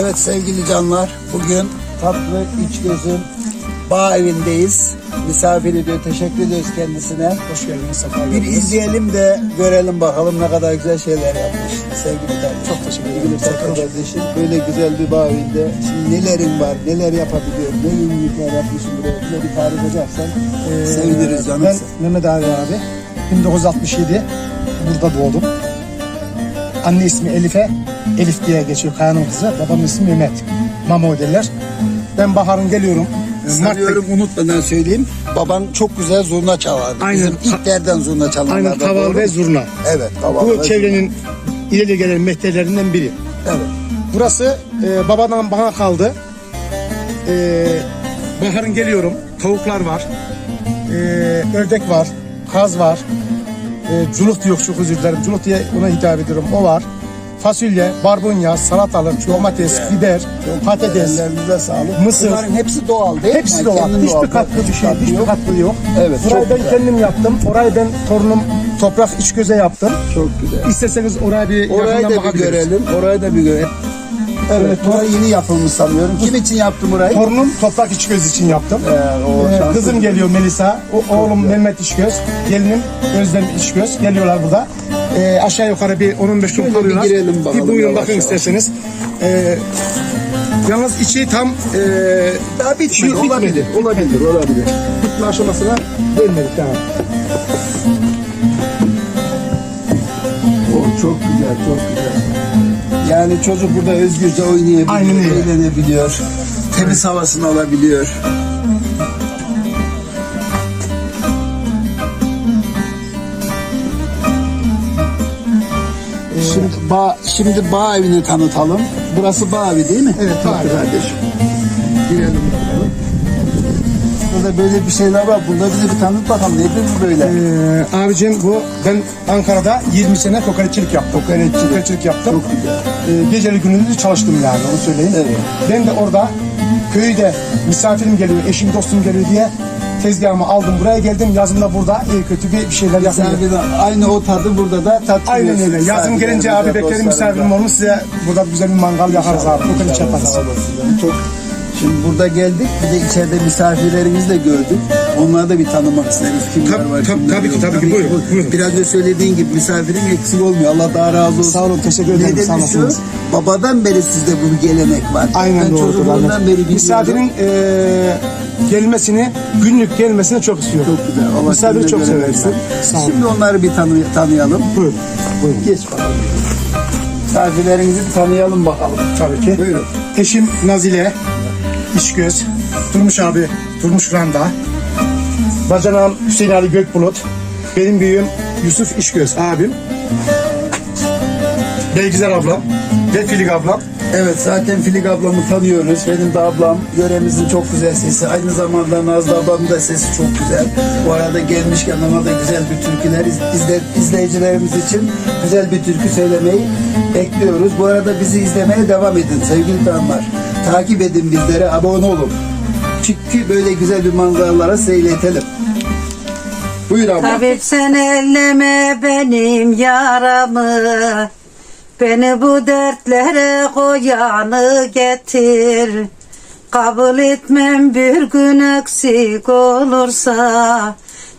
Evet sevgili canlar, bugün tatlı iç gözün bağ evindeyiz. Misafir ediyor, teşekkür ediyoruz kendisine. Hoş geldiniz. Sefa Bir geldiniz. izleyelim de görelim bakalım ne kadar güzel şeyler yapmış sevgili kardeşim. Çok teşekkür ederim. Sevgili kardeşim, böyle güzel bir bağ evinde şimdi nelerin var, neler yapabiliyor, ne yenilikler yapmışsın buraya bize bir tarif edersen Ee, seviniriz canım. Ben Mehmet abi abi. 1967 burada doğdum. Anne ismi Elif'e, Elif diye geçiyor Kaya'nın kızı. Babamın ismi Mehmet. Mamo derler. Ben baharın geliyorum. Sanıyorum unutmadan söyleyeyim. Baban çok güzel zurna çalardı. Aynen. Bizim ilk derden zurna çalanlardan. Aynen kaval doğru ve zurna. Evet kaval Bu ve çevrenin ileri gelen mehterlerinden biri. Evet. Burası e, babadan bana kaldı. E, baharın geliyorum. Tavuklar var. E, ördek var. Kaz var. E, culuk diyor çok özür dilerim. Culuk diye ona hitap ediyorum. O var. Fasulye, barbunya, salatalık, domates, biber, patates. Ellerinize sağlık. Mısır. Bunların hepsi doğal değil mi? Hepsi doğal. kendin Hiçbir katkı bir şey, hiçbir yok. katkı yok. Evet, Burayı çok ben güzel. kendim yaptım. Orayı ben torunum toprak iç göze yaptım. Çok güzel. İsterseniz oraya bir Orayı yakından da bir bakabiliriz. görelim. Orayı da bir görelim. Evet, burayı yeni yapılmış sanıyorum. Kim için yaptı burayı? Torunum toprak iç göz için yaptım. Ee, o Ee, şanslı. kızım geliyor Melisa, o, oğlum Mehmet İşgöz, gelinim Özlem İşgöz geliyorlar burada. Ee, aşağı yukarı bir 10-15 gün Şöyle bir kalıyorlar. girelim bakalım Bir buyurun bakın yavaş. isterseniz. Ee, yalnız içi tam e, Daha bitmedi. Şey, olabilir. Olabilir, olabilir. bitme aşamasına gelmedik daha. O çok güzel, çok güzel. Yani çocuk burada özgürce oynayabiliyor, Aynen eğlenebiliyor. Temiz havasını alabiliyor. Şimdi bağ, şimdi bağ evini tanıtalım. Burası bağ evi değil mi? Evet, bağ evi. kardeşim. Girelim bakalım. Burada böyle bir şeyler var. Burada bize bir tanıt bakalım. Nedir bu böyle? Ee, abicim bu ben Ankara'da 20 sene kokoreççilik yaptım. Kokoreççilik, kokoreççilik yaptım. Çok güzel. Ee, geceli gündüzü çalıştım yani onu söyleyeyim. Evet. Ben de orada köyde misafirim geliyor, eşim dostum geliyor diye tezgahımı aldım buraya geldim. Yazında burada iyi kötü bir, şeyler yapıyorum. Aynı o tadı burada da tattırıyorsunuz. Aynen öyle. Yazın gelince abi beklerim misafirim olur size burada güzel bir mangal yakarız abi. Kokoreç yaparız. Sağ olasın. Çok Şimdi burada geldik bir de içeride misafirlerimizi de gördük. Onları da bir tanımak isteriz. Kimler Tabii, var, tabii, kimler tabii ki, yok. tabii ki. Buyurun, bu- buyurun. Biraz önce söylediğin gibi misafirin eksik olmuyor. Allah daha razı olsun. Sağ olun, teşekkür ederim, Nedeni sağ şu, olasınız. babadan beri sizde bu gelenek var. Aynen ben doğrudur. çocukluğumdan beri biliyorum. Misafirin eee, gelmesini, günlük gelmesini çok istiyorum. Çok güzel. Allah Misafiri çok göre severim versin. ben. Sağ olun. Şimdi onları bir tanı tanıyalım. Buyurun. Buyurun. Geç bakalım. Misafirlerinizi bir tanıyalım bakalım. Tabii ki. Buyurun. Eşim Nazile, İşgöz, Durmuş abi, Durmuş Randa, bacanağım Hüseyin Ali Gökbulut, benim büyüğüm Yusuf İşgöz abim, Belgizar ablam ve Filik ablam. Evet zaten Filik ablamı tanıyoruz. Benim de ablam yöremizin çok güzel sesi. Aynı zamanda Nazlı ablamın da sesi çok güzel. Bu arada gelmişken ona da güzel bir türküler iz- izle, izleyicilerimiz için güzel bir türkü söylemeyi bekliyoruz. Bu arada bizi izlemeye devam edin sevgili tanrılar. Takip edin bizlere, abone olun. Çünkü böyle güzel bir manzaralara seyretelim. Buyur abla. Tabip sen elleme benim yaramı. Beni bu dertlere koyanı getir. Kabul etmem bir gün eksik olursa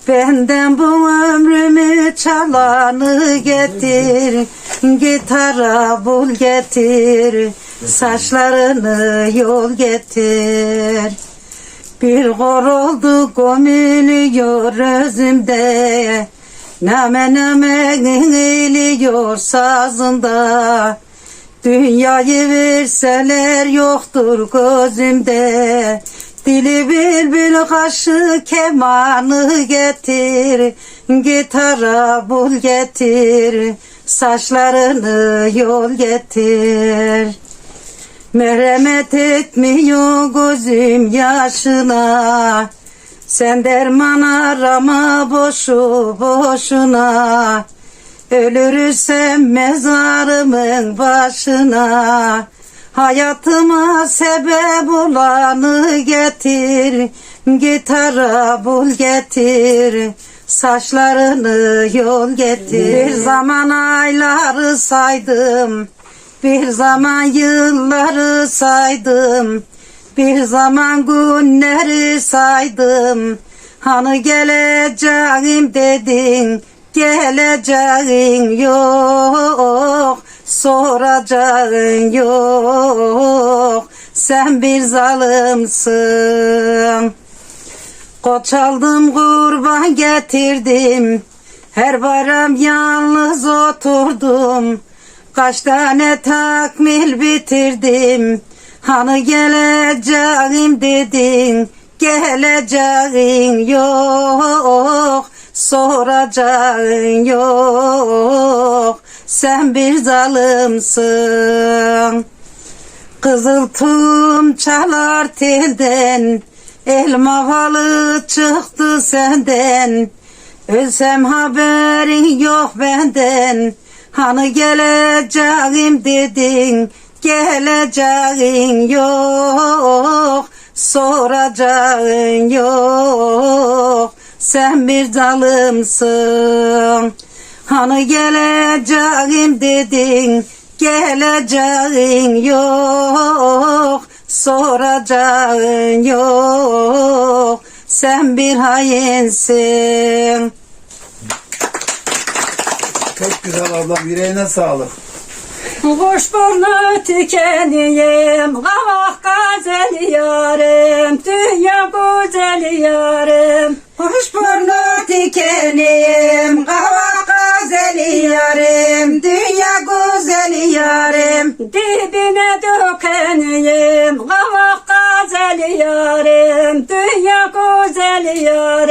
Benden bu ömrümü çalanı getir. Gitara bul getir. Saçlarını yol getir bir kor oldu gömülüyor özümde. Name name eğiliyor sazında. Dünyayı verseler yoktur gözümde. Dili bülbül kaşı kemanı getir. Gitara bul getir. Saçlarını yol getir Merhamet etmiyor gözüm yaşına. Sen derman arama boşu boşuna. Ölürsem mezarımın başına. Hayatıma sebep olanı getir. Gitara bul getir. Saçlarını yol getir. Bir zaman ayları saydım Bir zaman yılları saydım Bir zaman günleri saydım. Hani geleceğim dedin Geleceğin yok Soracağın yok. Sen bir zalımsın. Koç aldım kurban getirdim Her bayram yalnız oturdum Kaç tane takmil bitirdim? Hani geleceğim dedin Geleceğin yok Soracağın yok. Sen bir zalımsın. Kızıltım çalar telden Elma balı çıktı senden. Ölsem haberin yok benden Hani geleceğim dedin Geleceğin yok Soracağın yok. Sen bir dalımsın Hani geleceğim dedin Geleceğin yok Soracağın yok. Sen bir hainsin Çok güzel ablam. Yüreğine sağlık. Kuşburnu tükeniyim, kavak gazeli yarım, dünya güzeli yarım. Kuşburnu dikenim, kavak gazeli yarim, dünya güzeli yarim. Dibine dökeniyim, kavak gazeli yarım, dünya güzeli yarım.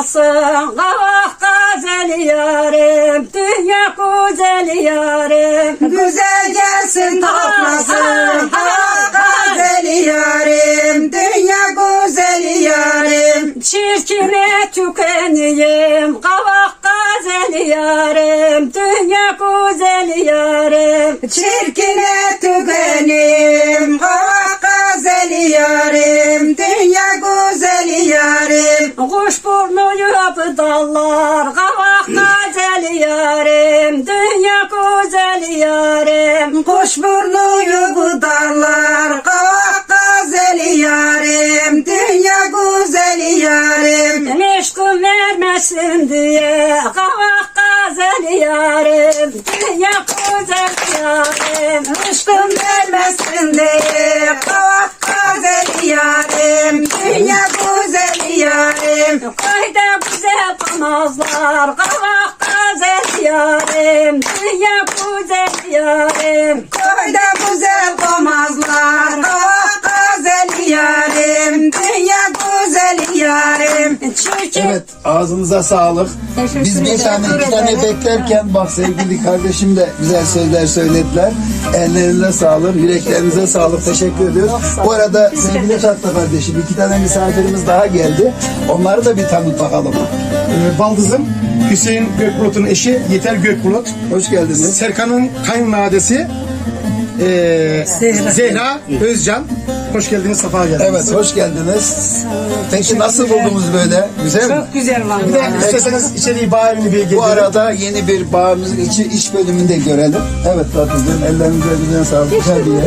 Toplasın, kavak gazeli yarım, dünya güzeli yarım. Güzel gelsin toplasın, kavak gazeli yarim, dünya güzeli yarim. Çirkine tükeniyim, kavak gazeli yarım, dünya güzeli yarım. Çirkine tükenim, kavak yarim, dünya güzeli yarim. Kuş burnu yapı dallar, kavak gazeli yarım, dünya güzeli yarım. Kuş burnu yugu darlar, kavak gazeli yarim, dünya güzeli yarim. Meşgul vermesin diye, kavak gazeli yarım, dünya güzeli yarım. Aşkım vermesin diye, güzel kamazlar, kavak gazeli yarım, dünya güzeli yarım. Koyda güzel komazlar, kavak yarim. Çirkin Evet ağzınıza sağlık. Biz bir tane iki tane beklerken bak sevgili kardeşim de güzel sözler söylediler. Ellerinize sağlık, yüreklerinize sağlık. Teşekkür ediyoruz. Bu arada sevgili tatlı kardeşim iki tane misafirimiz daha geldi. Onları da bir tanıt bakalım. Ee, baldızım Hüseyin Gökbulut'un eşi Yeter Gökbulut. Hoş geldiniz. Serkan'ın kayınvalidesi ee, Zehra. Özcan. Hoş geldiniz, safa geldiniz. Evet hoş geldiniz. Peki nasıl buldunuz böyle? Güzel mi? Güzel Bir de isterseniz içeriği bağırını bir gezelim. Bu arada yeni bir bağımızın içi iş bölümünde görelim. Evet tatlım ellerinize güzel sağlık. Güzel bir yer.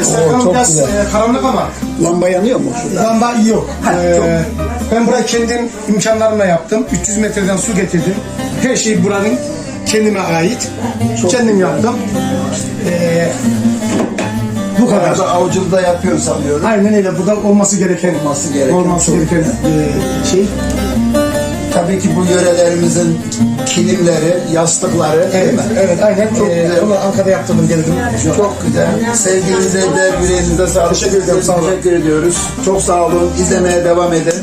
Ee, Serkan Oo, çok biraz güzel. e, karanlık ama Lamba yanıyor mu? şurada? lamba yok. Ee, ben burayı kendim imkanlarımla yaptım. 300 metreden su getirdim. Her şey buranın kendime ait. Kendim yaptım. Ee, bu Bu kadar. arada avcılığı da yapıyor sanıyorum. Aynen öyle. Burada olması gereken Olması gereken, olması çok gereken e, şey. Tabii ki bu yörelerimizin kilimleri, yastıkları değil Evet, mi? evet aynen. Çok Ee, güzel. Onu Ankara'da yaptırdım geldim. Çok güzel. Sevginize de yüreğinize sağlık. Teşekkür sağ olun. Teşekkür ediyoruz. Çok sağ olun. İzlemeye devam edin.